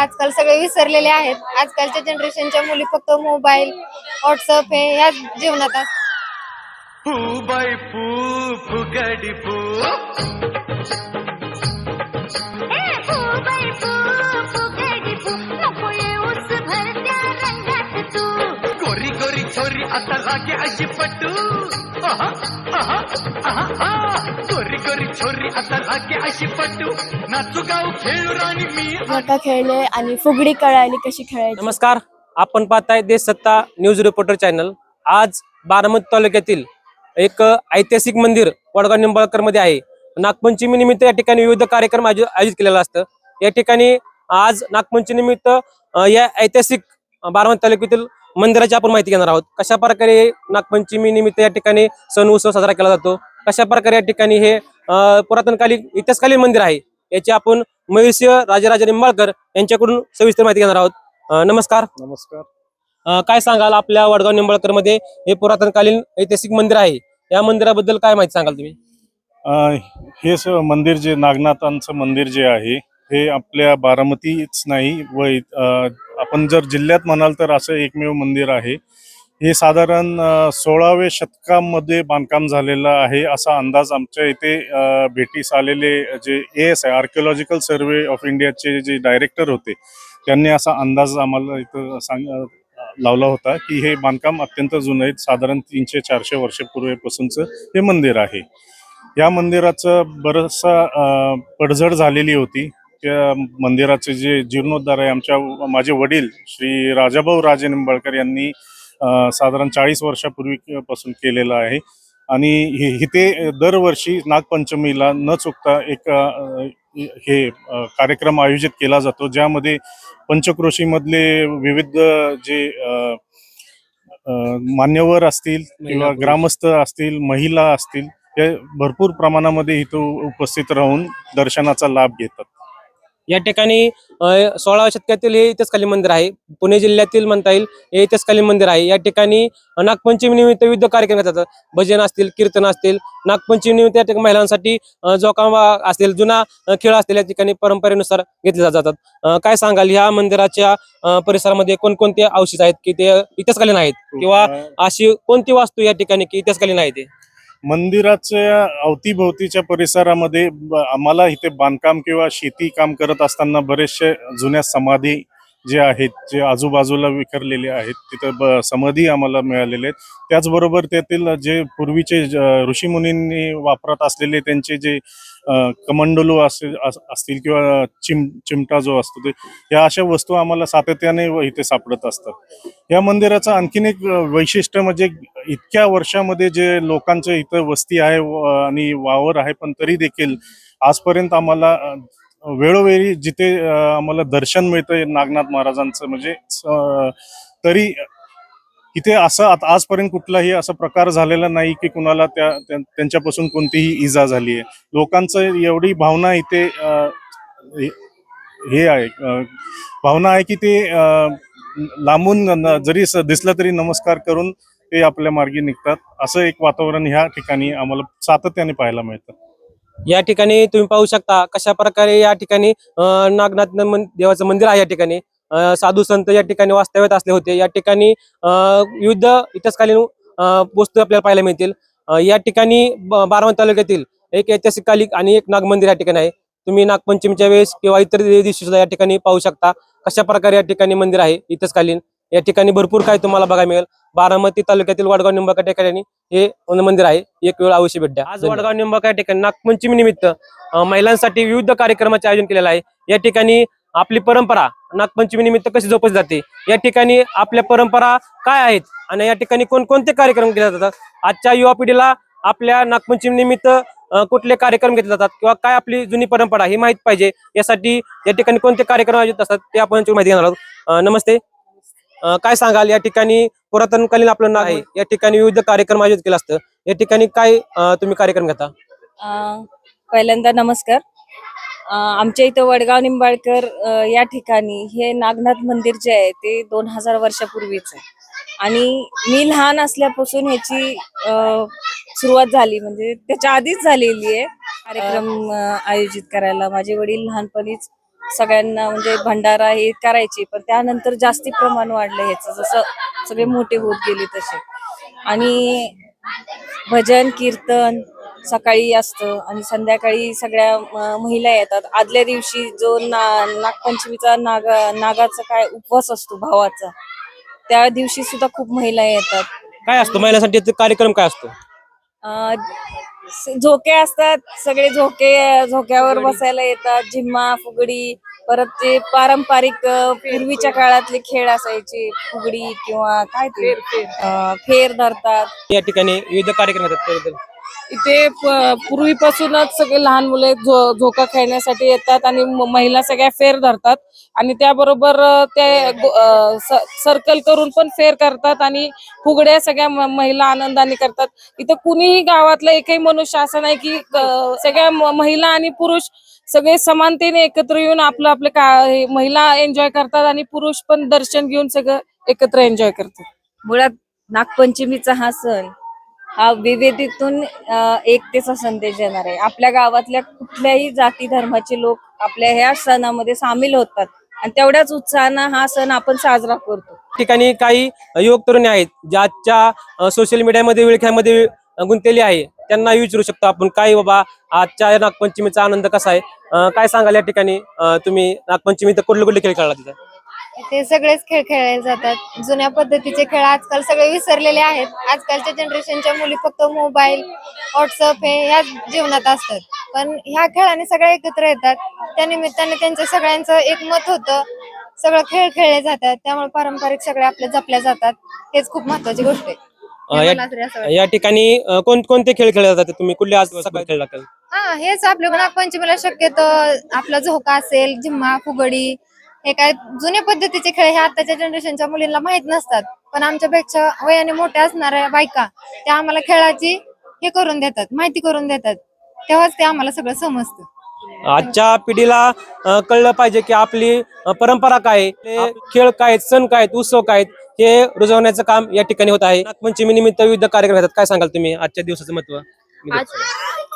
आजकाल सगळे विसरलेले आहेत आजकालच्या जनरेशनच्या मुली फक्त मोबाईल व्हॉट्सअप हे ह्याच जीवनात असतात. फू बाई फू फुगडी फू गोरी गोरी छोरी आता लागे अशी पटू आहा, आहा, आहा, आहा. गोरी छोरी आता लागे अशी पटू. नाचू गाव खेळू राणी मी. झोका खेळले आणि फुगडी कळाली कशी खेळायची? नमस्कार आपण पाहताय देश सत्ता न्यूज रिपोर्टर चॅनल. आज बारामती तालुक्यातील एक ऐतिहासिक मंदिर वडगाव निंबाळकरमध्ये आहे. नागपंचमी निमित्त या ठिकाणी विविध कार्यक्रम आयोजित आयोजित केलेला असतं. या ठिकाणी आज नागपंचमी निमित्त या ऐतिहासिक बारामती तालुक्यातील मंदिराची आपण माहिती घेणार आहोत. कशा प्रकारे नागपंचमी निमित्त या ठिकाणी सण उत्सव साजरा केला जातो? कशा प्रकारे या ठिकाणी हे पुरातनकालीन इतिहासकालीन मंदिर आहे याची आपण मयुष्य राजाराजा निंबाळकर यांच्याकडून सविस्तर माहिती घेणार आहोत. नमस्कार. नमस्कार. काय सांगाल आपल्या वडगाव निंबाळकरमध्ये हे पुरातनकालीन ऐतिहासिक मंदिर आहे? या मंदिराबद्दल काय माहिती सांगाल तुम्ही? हे मंदिर जे नागनाथांचं मंदिर जे आहे हे आपल्या बारामतीच नाही व आपण जर जिल्ह्यात म्हणाल तर असं एकमेव मंदिर आहे. हे साधारण सोळाव्या शतकामध्ये बांधकाम झालेलं आहे असा अंदाज आमच्या इथे भेटीस आलेले जे ए एस आहे आर्किओलॉजिकल सर्वे ऑफ इंडियाचे जे डायरेक्टर होते त्यांनी असा अंदाज आम्हाला इथं सांग लावला होता की हे बांधकाम अत्यंत जुनं आहे साधारण तीनशे चारशे वर्षपूर्वीपासूनचं हे मंदिर आहे. या मंदिराचं बरंचसा पडझड झालेली होती. त्या मंदिराचे जे जीर्णोद्धार आहे आमच्या माझे वडील श्री राजाभाऊ राजे निंबाळकर यांनी साधारण चाळीस वर्षापूर्वी पासून केलेलं आहे आणि हे इथे दरवर्षी नागपंचमीला न चुकता एक हे कार्यक्रम आयोजित केला जातो ज्यामध्ये पंचक्रोशीमधले विविध जे मान्यवर असतील किंवा. ग्रामस्थ असतील महिला असतील हे भरपूर प्रमाणामध्ये इथं उपस्थित राहून दर्शनाचा लाभ घेतात या ठिकाणी सोळाव्या शतकातील हे इतिहासकालीन मंदिर आहे. पुणे जिल्ह्यातील म्हणता येईल हे इतिहासकालीन मंदिर आहे. या ठिकाणी नागपंचमी निमित्त विविध कार्यक्रम घेतात. भजन असतील कीर्तन असतील. नागपंचमी निमित्त या ठिकाणी महिलांसाठी जोकांबा असतील जुना खेळ असतील या ठिकाणी परंपरेनुसार घेतले जातात. काय सांगाल ह्या मंदिराच्या परिसरामध्ये कोणकोणते अवशेष आहेत की ते इतिहासकालीन आहेत किंवा अ, अशी कोणती वास्तू या ठिकाणी की इतिहासकालीन आहे ते मंदिराच्या अवतीभोवतीच्या परिसरामध्ये आम्हाला इथे बांधकाम किंवा शेती काम करत असताना बरेचसे जुन्या समाधी जे आहेत जे आजूबाजूला विखरलेले आहेत तिथं ब समाधी आम्हाला मिळालेले आहेत. त्याचबरोबर त्यातील जे पूर्वीचे ऋषीमुनींनी वापरत असलेले त्यांचे जे कमंडलू असेल अस- असतील किंवा चिम चिमटा जो असतो ते या अशा वस्तू आम्हाला सातत्याने इथे सापडत असतात. या मंदिराचं आणखीन एक वैशिष्ट्य म्हणजे इतक्या वर्षामध्ये जे लोकांचं इथं वस्ती आहे आणि वावर आहे पण तरी देखील आजपर्यंत आम्हाला वेळोवेळी जिथे आम्हाला दर्शन मिळतं नागनाथ महाराजांचं म्हणजे तरी इथे असं आता आजपर्यंत कुठलाही असा प्रकार झालेला नाही की कुणाला त्या त्यांच्यापासून कोणतीही इजा झाली आहे. लोकांचं एवढी भावना इथे हे आहे भावना आहे की ते अ, लांबून जरी दिसलं तरी नमस्कार करून ते आपल्या मार्गी निघतात. असं एक वातावरण ह्या ठिकाणी आम्हाला सातत्याने पाहायला मिळतं. या ठिकाणी तुम्ही पाहू शकता कशा प्रकारे या ठिकाणी नागनाथ देवाचं मंदिर आहे या ठिकाणी. साधू संत या ठिकाणी वास्तव्यात असले होते. या ठिकाणी अं, विविध इतिहासकालीन वस्तू आपल्याला पाहायला मिळतील. या ठिकाणी बारवण बारामती तालुक्यातील एक ऐतिहासिक कालिक आणि एक नागमंदिर या ठिकाणी आहे. तुम्ही नागपंचमीच्या वेळेस किंवा इतर दिवशी सुद्धा या ठिकाणी पाहू शकता कशा प्रकारे या ठिकाणी मंदिर आहे इतिहासकालीन. या ठिकाणी भरपूर काही तुम्हाला बघायला मिळेल. बारामती तालुक्यातील वडगाव निंबाका ठिकाणी हे मंदिर आहे. एक वेळ अवश्य भेट द्या. आज वडगाव निंबाका या ठिकाणी नागपंचमी निमित्त महिलांसाठी विविध कार्यक्रमाचे आयोजन केलेलं आहे. या ठिकाणी आपली परंपरा नागपंचमी निमित्त कशी जोपासली जाते? या ठिकाणी आपल्या परंपरा काय आहेत? आणि या ठिकाणी कोणकोणते कार्यक्रम केले जातात? आजच्या युवा पिढीला आपल्या नागपंचमी निमित्त कुठले कार्यक्रम घेतले जातात? किंवा काय आपली जुनी परंपरा ही माहीत पाहिजे. यासाठी या ठिकाणी कोणते कार्यक्रम आयोजित असतात ते आपण माहिती घेणार आहोत. नमस्ते. काय सांगाल? या ठिकाणी पुरातनकालीन आपलं नाव आहे या ठिकाणी विविध कार्यक्रम आयोजित केलं असतं. या ठिकाणी काय तुम्ही कार्यक्रम घेता? पहिल्यांदा नमस्कार. आमच्या इथं वडगाव निंबाळकर या ठिकाणी हे नागनाथ मंदिर जे आहे ते दोन हजार वर्षापूर्वीच आहे. आणि मी लहान असल्यापासून ह्याची अं, सुरुवात झाली. म्हणजे त्याच्या आधीच झालेली आहे. कार्यक्रम आयोजित करायला. माझे वडील लहानपणीच सगळ्यांना म्हणजे भंडारा हे करायचे पण त्यानंतर जास्ती प्रमाण वाढलं ह्याचं. जसं सगळे मोठे होत गेले तसे. आणि भजन कीर्तन सकाळी असतं आणि संध्याकाळी सगळ्या महिला येतात. आदल्या दिवशी जो ना नागपंचमीचा नाग नागाचा काय उपवास असतो भावाचा त्या दिवशी सुद्धा खूप महिला येतात. काय असतं? महिलांसाठी कार्यक्रम काय असतो? झोके असतात सगळे झोके झोक्यावर बसायला येतात झिम्मा फुगडी परत ते पारंपरिक पूर्वीच्या काळातले खेळ असायचे फुगडी किंवा काय ते अं, फेर धरतात. या ठिकाणी विविध कार्यक्रम होतात त्याबद्दल. इथे पूर्वीपासूनच सगळे लहान मुले झो झोका खेळण्यासाठी येतात आणि महिला सगळ्या फेर धरतात. आणि त्याबरोबर ते अ, सर्कल करून पण फेर करतात आणि फुगड्या सगळ्या महिला आनंदाने करतात. इथं कुणीही गावातलं एकही मनुष्य असं नाही की सगळ्या महिला आणि पुरुष सगळे समानतेने एकत्र येऊन आपलं आपलं का महिला एन्जॉय करतात आणि पुरुष पण दर्शन घेऊन सगळं एकत्र एन्जॉय करतात. मुळात नागपंचमीचा हा सण हा विविधतेतून एकतेचा संदेश देणार आहे. आपल्या गावातल्या कुठल्याही जाती धर्माचे लोक आपल्या ह्या सणामध्ये सामील होतात. आणि तेवढ्याच उत्साहानं हा सण आपण साजरा करतो. ठिकाणी काही युवक तरुणी आहेत ज्याच्या सोशल मीडियामध्ये विळख्यामध्ये गुंतलेली आहे. त्यांना विचारू शकतो आपण काय बाबा आजच्या नागपंचमीचा आनंद कसा आहे? काय सांगाल या ठिकाणी? तुम्ही नागपंचमी तर कुठले कुठले खेळ खेळला तिथं? ते सगळेच खेळ खेळले जातात. जुन्या पद्धतीचे खेळ आजकाल सगळे विसरलेले आहेत. आजकालच्या जनरेशनच्या मुली फक्त मोबाईल व्हॉट्सअप हे ह्याच जीवनात असतात. पण ह्या खेळाने सगळे एकत्र येतात. त्या निमित्ताने त्यांचं सगळ्यांचं एक मत होतं. सगळं खेळ खेळले जातात. त्यामुळे पारंपरिक सगळे आपले जपल्या जातात. हेच खूप महत्वाची गोष्ट आहे. अं, हे या- मला तरी असं वाटतं. या ठिकाणी अं, कोण कोणते खेळ खेळले जातात? तुम्ही कुठले आज खेळ लागतात हा हेच आपल्या नागपंचमीला शक्यतो आपला झोका असेल झिम्मा फुगडी हे काय जुन्या पद्धतीचे खेळ हे आताच्या जनरेशनच्या मुलींना माहीत नसतात. पण आमच्यापेक्षा वयाने मोठ्या असणाऱ्या बायका त्या आम्हाला खेळाची हे करून देतात माहिती करून देतात. तेव्हाच ते आम्हाला सगळं समजतं. आजच्या पिढीला कळलं पाहिजे की आपली परंपरा काय खेळ काय आहेत, सण काय आहेत, उत्सव काय आहेत, हे रुजवण्याचं काम या ठिकाणी होत आहे. नागपंचमी निमित्त विविध कार्यक्रम होतात. काय सांगाल तुम्ही आजच्या दिवसाचं महत्त्व आज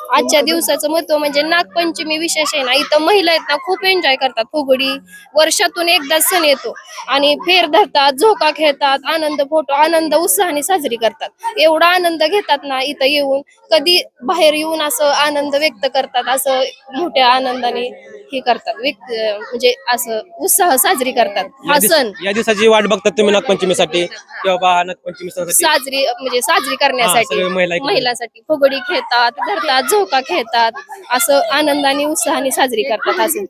आजच्या दिवसाचं महत्त्व म्हणजे नागपंचमी विशेष आहे ना इथं महिला आहेत ना खूप एन्जॉय करतात फुगडी. वर्षातून एकदा सण येतो आणि फेर धरतात झोका खेळतात आनंद फोटो आनंद उत्साहाने साजरी करतात. एवढा आनंद घेतात ना इथं येऊन कधी बाहेर येऊन असं आनंद व्यक्त करतात असं मोठ्या आनंदाने हे करतात व्यक्त म्हणजे असं उत्साह साजरी करतात. हा सण या दिवसाची वाट बघतात तुम्ही नागपंचमीसाठी किंवा बा नागपंचमी सणासाठी साजरी म्हणजे साजरी करण्यासाठी सगळे महिला एकत्र. महिलासाठी फुगडी खेळतात धरतात झोका खेळतात असं आनंदाने उत्साहाने साजरी करतात असं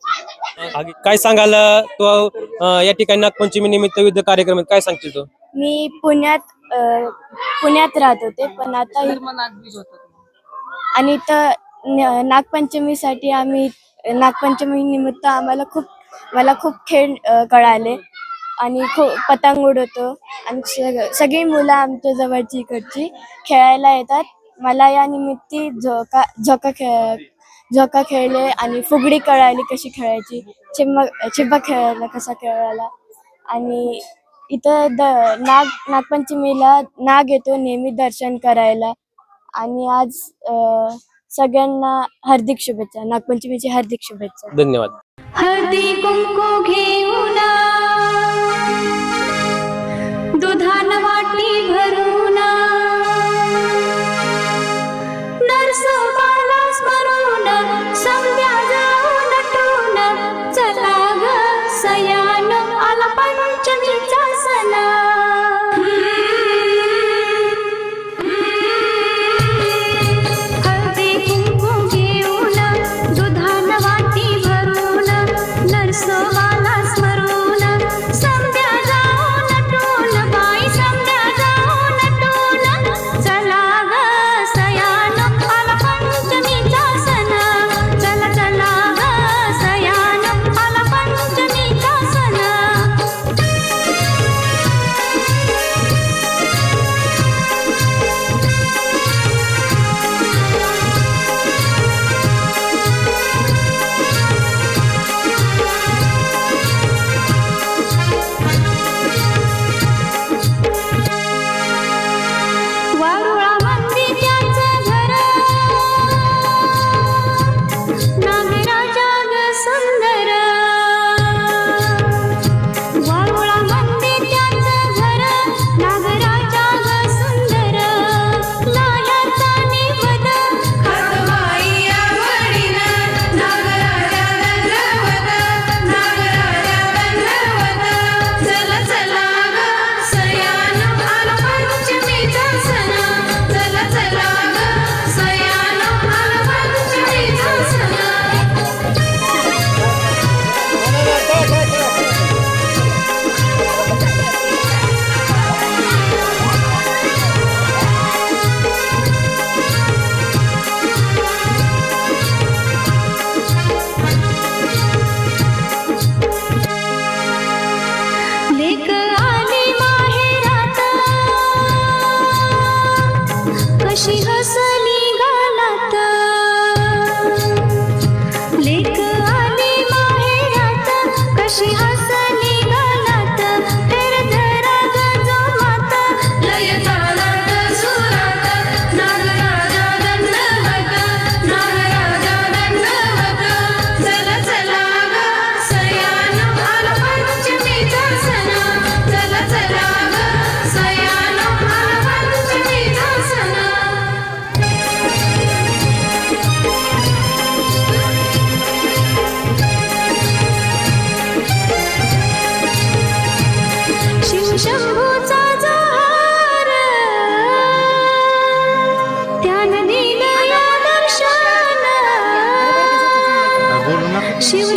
अं, काय सांगाल तो अं, या ठिकाणी नागपंचमी निमित्त विविध कार्यक्रम आहेत काय सांगतील तो? मी पुण्यात अ, पुण्यात राहत होते पण आता आणि इथं न- नागपंचमीसाठी आम्ही नागपंचमी निमित्त आम्हाला खूप मला खूप खेळ अ, कळाले. आणि खूप पतंग उडवतो. आणि सग- सगळी मुलं आमच्या जवळची इकडची खेळायला येतात. मला या निमित्ती झोका झोका खेळ झोका खेळले आणि फुगडी कळाली कशी खेळायची चिम्मा चिब्बा खेळायला कसा खेळायला. आणि इथं द नाग नागपंचमीला नाग येतो नेहमी दर्शन करायला. आणि आज अं, सगळ्यांना हार्दिक शुभेच्छा नागपंचमीची हार्दिक शुभेच्छा. धन्यवाद. हळदी कुंकू घेऊन la She was